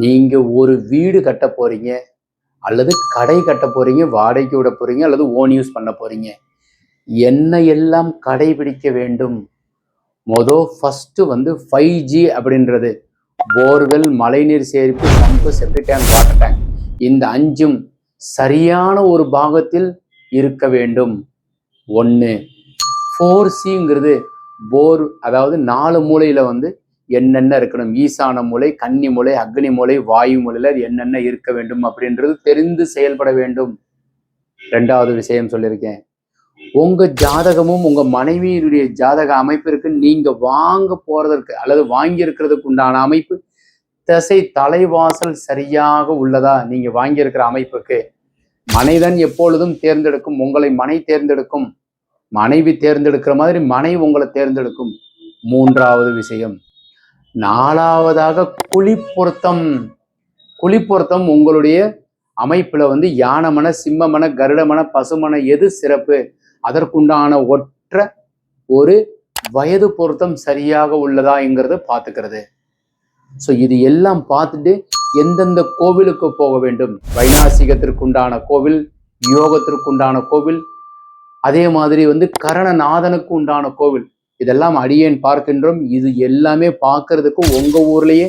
நீங்க ஒரு வீடு கட்ட போறீங்க அல்லது கடை கட்ட போறீங்க வாடகைக்கு விட போறீங்க அல்லது ஓன் யூஸ் பண்ண போறீங்க என்ன எல்லாம் கடைபிடிக்க வேண்டும். மொதல் ஃபஸ்ட்டு வந்து ஃபைவ் ஜி அப்படின்றது. போர்வெல் மழைநீர் சேர்ப்பு pump septic tank water tank இந்த அஞ்சும் சரியான ஒரு பாகத்தில் இருக்க வேண்டும். ஒன்று ஃபோர் சிங்கிறது போர் அதாவது நாலு மூலையில் வந்து என்னென்ன இருக்கணும்? ஈசான மூலை கன்னி மூலை அக்னி மூலை வாயு மூலையில் அது என்னென்ன இருக்க வேண்டும் அப்படின்றது தெரிந்து செயல்பட வேண்டும். ரெண்டாவது விஷயம் சொல்லியிருக்கேன். உங்க ஜாதகமும் உங்க மனைவியினுடைய ஜாதக அமைப்பிற்கு நீங்க வாங்க போறதற்கு அல்லது வாங்கி இருக்கிறதுக்கு உண்டான அமைப்பு திசை தலைவாசல் சரியாக உள்ளதா? நீங்க வாங்கி இருக்கிற அமைப்புக்கு. மனைதன் எப்பொழுதும் தேர்ந்தெடுக்கும் உங்களை மனை தேர்ந்தெடுக்கும் மனைவி தேர்ந்தெடுக்கிற மாதிரி மனை உங்களை தேர்ந்தெடுக்கும். மூன்றாவது விஷயம். நாலாவதாக குழிப்பொருத்தம் குழிப்பொருத்தம் உங்களுடைய அமைப்பில் வந்து யானமன சிம்மமன கருடமன பசுமன எது சிறப்பு? அதற்குண்டான ஒற்ற ஒரு வயது பொருத்தம் சரியாக உள்ளதாங்கிறத பார்த்துக்கிறது. ஸோ இது எல்லாம் பார்த்துட்டு எந்தெந்த கோவிலுக்கு போக வேண்டும்? வைநாசிகத்திற்குண்டான கோவில் யோகத்திற்குண்டான கோவில் அதே மாதிரி வந்து கரணநாதனுக்கு உண்டான கோவில். இதெல்லாம் அடியேன் பார்க்கின்றோம். இது எல்லாமே பார்க்கறதுக்கு உங்க ஊர்லயே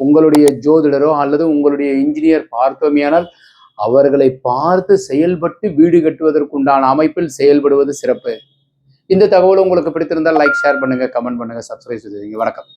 உங்களுடைய ஜோதிடரோ அல்லது உங்களுடைய இன்ஜினியர் பார்த்தோமேயானால் அவர்களை பார்த்து செயல்பட்டு வீடு கட்டுவதற்குண்டான அமைப்பில் செயல்படுவது சிறப்பு. இந்த தகவல் உங்களுக்கு பிடித்திருந்தால் லைக் ஷேர் பண்ணுங்க கமெண்ட் பண்ணுங்க சப்ஸ்கிரைப் செய்யுங்க வணக்கம்.